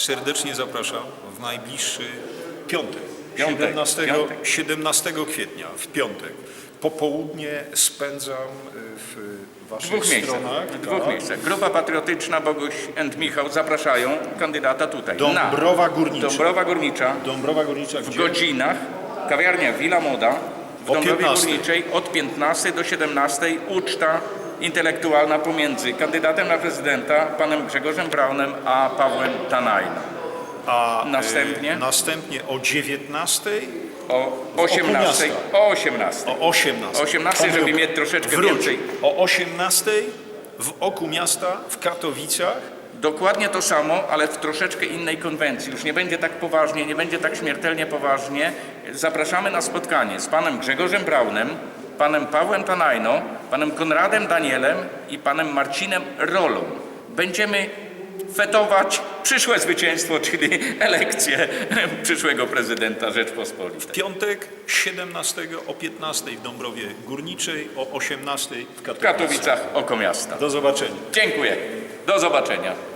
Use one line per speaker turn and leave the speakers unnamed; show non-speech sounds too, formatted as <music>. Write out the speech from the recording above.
serdecznie zapraszam w najbliższy piątek,
Piątek,
17,
piątek.
17 kwietnia, w piątek. Popołudnie spędzam y, w
W
waszych
dwóch miejscach.
stronach.
W dwóch
tak.
miejscach. Grupa Patriotyczna Boguś and Michał zapraszają kandydata tutaj.
Dąbrowa Górnicza.
Na Dąbrowa Górnicza
Dąbrowa Górnicza,
w
gdzie?
godzinach. Kawiarnia Villa Moda w
O
Dąbrowie
15.
Górniczej od 15 do 17 uczta intelektualna pomiędzy kandydatem na prezydenta, panem Grzegorzem Braunem, a Pawłem Tanajną.
A y,
Następnie?
następnie o 19
O 18.
miasta.
O 18.
O 18.
O 18, żeby mieć troszeczkę
Wróć.
więcej.
O 18 w oku miasta w Katowicach.
Dokładnie to samo, ale w troszeczkę innej konwencji. Już nie będzie tak poważnie, nie będzie tak śmiertelnie poważnie. Zapraszamy na spotkanie z panem Grzegorzem Braunem, panem Pawłem Tanajno, panem Konradem Danielem i panem Marcinem Rolą. Będziemy fetować przyszłe zwycięstwo, <laughs> czyli elekcję przyszłego prezydenta Rzeczpospolitej.
Piątek 17 o 15 w Dąbrowie Górniczej, o 18 w
W
Katowicach.
Katowicach oko miasta.
Do zobaczenia.
Dziękuję. Do zobaczenia.